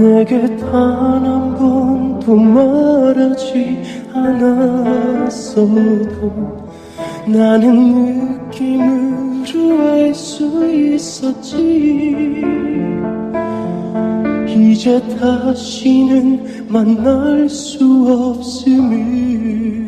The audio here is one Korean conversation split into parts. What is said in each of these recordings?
내게 단 한 번도 말하지 않았어도 나는 느낌으로 알수 있었지. 이제 다시는 만날 수 없음을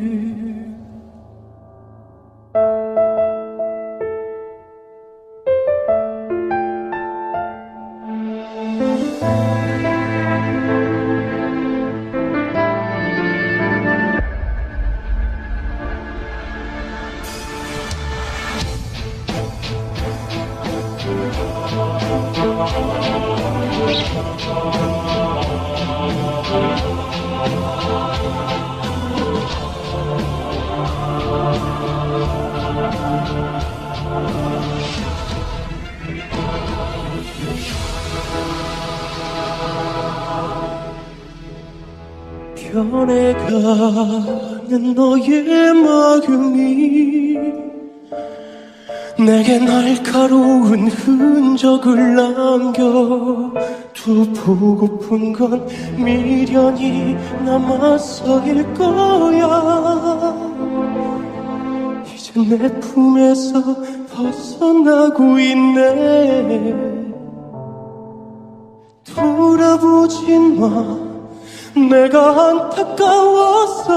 변해가는 너의 마음이 내게 날카로운 흔적을 남겨 두 보고픈 건 미련이 남아서일 거야. 이제 내 품에서 벗어나고 있네. 돌아보지 마. 내가 안타까워서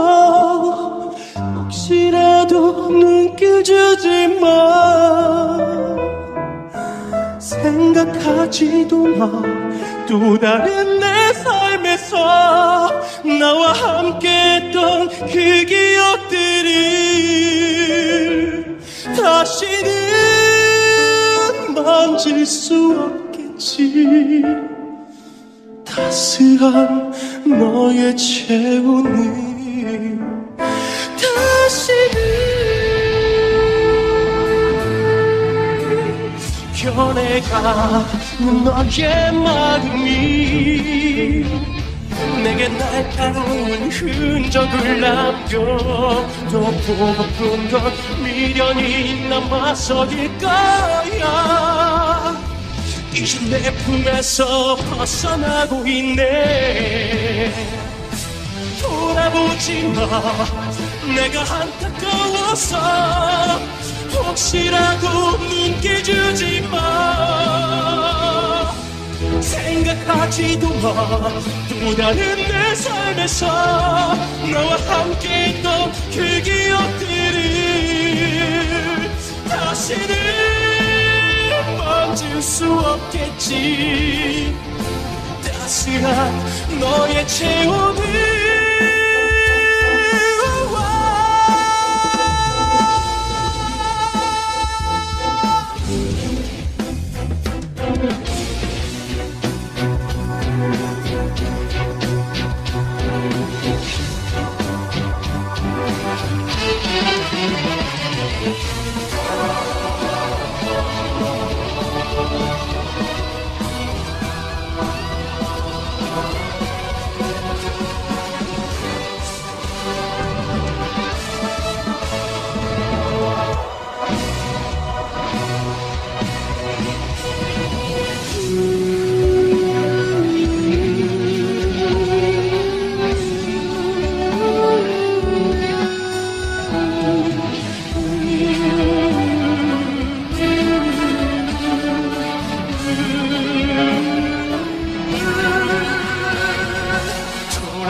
혹시라도 눈길 주지 마. 생각하지도 마. 또 다른 내 삶에서 나와 함께 했던 그 기억들을 다시는 만질 수 없겠지. 따스한 너의 체온을 다시는 변해가는 너의 마음이 내게 날카로운 흔적을 남겨 또 보고픈 건 미련이 남아서일 거야 이제 내 품에서 벗어나고 있네. 돌아보지 마 내가 안타까워서 혹시라도 눈길 주지 마. 생각하지도 마또 다른 내 삶에서 너와 함께 했던 그 기억들을 다시는 만질 수 없겠지. 따스한 너의 체온을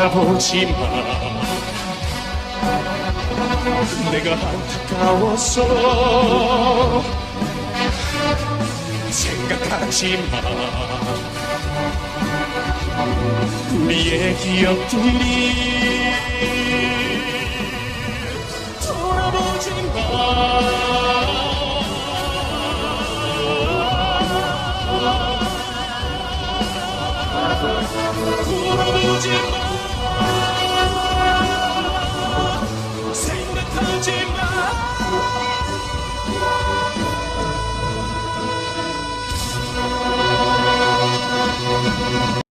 돌아보지마 내가 안타까워서 생각하지마 우리의 기억들이 돌아보지마 돌아보지마